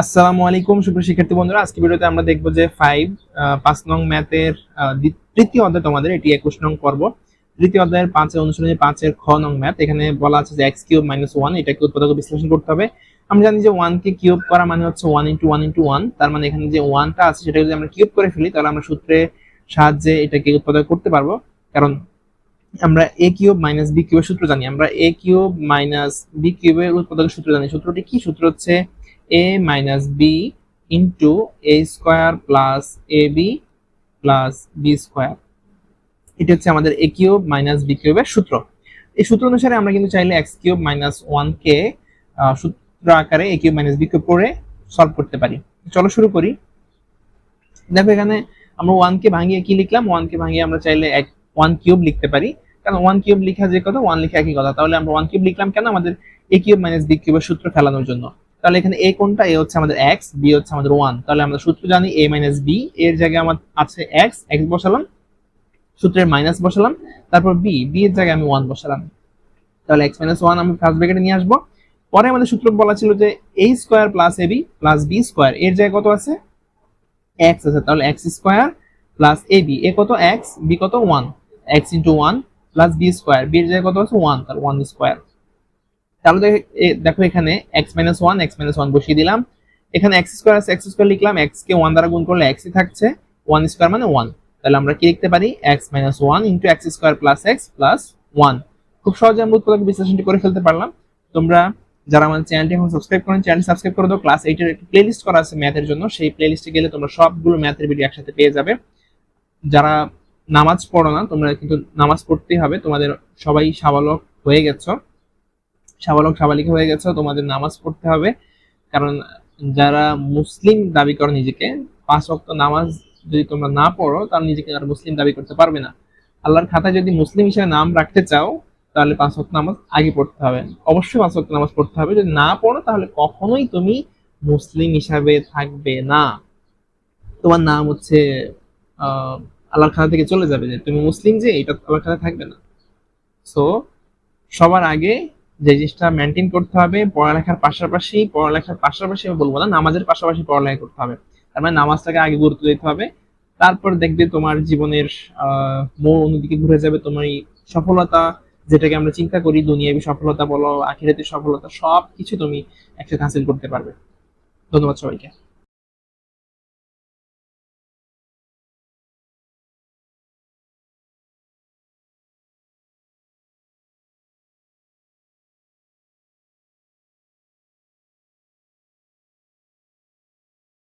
আসসালামু আলাইকুম, সুপ্রিয় শিক্ষার্থী বন্ধুরা। আজকে ভিডিওতে আমরা দেখব যে ফাইভ পাঁচ নং ম্যাথের তৃতীয় অধ্যায় তোমাদের, এটি একুশ নং পর্ব। তৃতীয় অধ্যায়ের পাঁচের অনুশীলনী, পাঁচের খ নং ম্যাথ। এখানে বলা আছে যে এক্স কিউব মাইনাস ওয়ান এটাকে উৎপাদক বিশ্লেষণ করতে হবে। আমরা জানি যে ওয়ান কে কিউব করা মানে হচ্ছে one into one into one তার মানে এখানে যে ওয়ানটা আছে সেটা যদি আমরা কিউব করে ফেলি, তাহলে আমরা সূত্রের সাহায্যে এটাকে উৎপাদক করতে পারব। কারণ আমরা এ কিউব মাইনাস বি কিউবের সূত্র জানি। আমরা এ কিউব মাইনাস বি কিউবের উৎপাদকের সূত্র জানি। সূত্রটি কি? সূত্র হচ্ছে a minus b into a square plus ab plus b square. এটা হচ্ছে আমাদের a কিউব মাইনাস b কিউবের সূত্র। এই সূত্র অনুসারে আমরা কিন্তু চাইলে x কিউব মাইনাস ওয়ান কে আহ, সূত্র আকারে a cube minus b cube করে সলভ করতে পারি। চলো শুরু করি। দেখো এখানে আমরা ওয়ান কে ভাঙিয়ে কি লিখলাম? ওয়ান কে ভাঙিয়ে আমরা চাইলে এক ওয়ান কিউব লিখতে পারি। কারণ ওয়ান কিউব লিখা যে কথা ওয়ান লিখা একই কথা। তাহলে আমরা ওয়ান কিউব লিখলাম কেন? আমাদের a কিউব মাইনাস b কিউবের সূত্র ফেলানোর জন্য। তাহলে এখানে এ কোনটা? এ হচ্ছে আমাদের এক্স বি হচ্ছে আমাদের ওয়ান তাহলে আমরা সূত্র জানি এ মাইনাস বি এর জায়গায় আমার আছে এক্স এক্স বসালাম। সূত্রের মাইনাস বসালাম। তারপর বি বি এর জায়গায় আমি ওয়ান বসালাম। তাহলে এক্স মাইনাস ওয়ান আমি ফার্স্ট ব্র্যাকেটে নিয়ে আসব। পরে আমাদের সূত্র বলা ছিল যে a square plus ab plus B square এর জায়গায় কত আছে? এক্স আছে। তাহলে x square plus A B A কত এক্স বি কত 1 x into 1 plus B square B এর জায়গায় কত আছে? ওয়ান তাহলে 1 স্কয়ার তাহলে দেখ- এখানে x minus one x one বসিয়ে দিলাম। এখানে এক্স স্কোয়ার আছে এক্স স্কোয়ার লিখলাম এক্স কে ওয়ান দ্বারা গুণ করলে এক্সই থাকছে ওয়ান স্কোয়ার মানে ওয়ান তাহলে আমরা কি লিখতে পারি? X minus one into x square plus x plus one খুব সহজে আমরা উৎপাদক বিশ্লেষণটি করে ফেলতে পারলাম। তোমরা যারা আমার চ্যানেলটি এখন সাবস্ক্রাইব করেন চ্যানেল সাবস্ক্রাইব করে দাও। ক্লাস এইটের একটি প্লেলিস্ট করা আছে ম্যাথের জন্য। সেই প্লেলিস্টে গেলে তোমরা সবগুলো ম্যাথের ভিডিও একসাথে পেয়ে যাবে। যারা নামাজ পড়ো না, তোমরা কিন্তু নামাজ পড়তেই হবে। তোমাদের সবাই সাবালক হয়ে গেছো। সাবালক সাবালিকা হয়ে গেছো, তোমাদের নামাজ পড়তে হবে। কারণ যারা মুসলিম দাবি করে নিজেকে, পাঁচ ওয়াক্ত নামাজ যদি তোমরা না পড়ো, তাহলে নিজেকে আর মুসলিম দাবি করতে পারবে না। আল্লাহর খাতায় যদি মুসলিম হিসেবে নাম রাখতে চাও, তাহলে পাঁচ ওয়াক্ত নামাজ আগে পড়তে হবে। অবশ্যই পাঁচ ওয়াক্ত নামাজ পড়তে হবে। যদি না পড়ো, তাহলে কখনোই তুমি মুসলিম হিসাবে থাকবে না। তোমার নাম হচ্ছে আল্লাহর খাতা থেকে চলে যাবে যে, তুমি মুসলিম যে, এটা আল্লাহর খাতা থাকবে না। সো সবার আগে যে জিনিসটা মেনটেন করতে হবে, পড়ালেখার পাশাপাশি পড়ালেখার পাশাপাশি আমি বলব না, নামাজের পাশাপাশি পড়ালেখা করতে হবে। তার মানে নামাজটাকে আগে গুরুত্ব দিতে হবে, তারপর দেখবে তোমার জীবনের মোড় অন্যদিকে ঘুরে যাবে, তোমার সফলতা যেটাকে আমরা চিন্তা করি, দুনিয়াবি সফলতা বলো, আখিরাতের সফলতা সব কিছু তুমি একসাথে হাসিল করতে পারবে। ধন্যবাদ সবাইকে।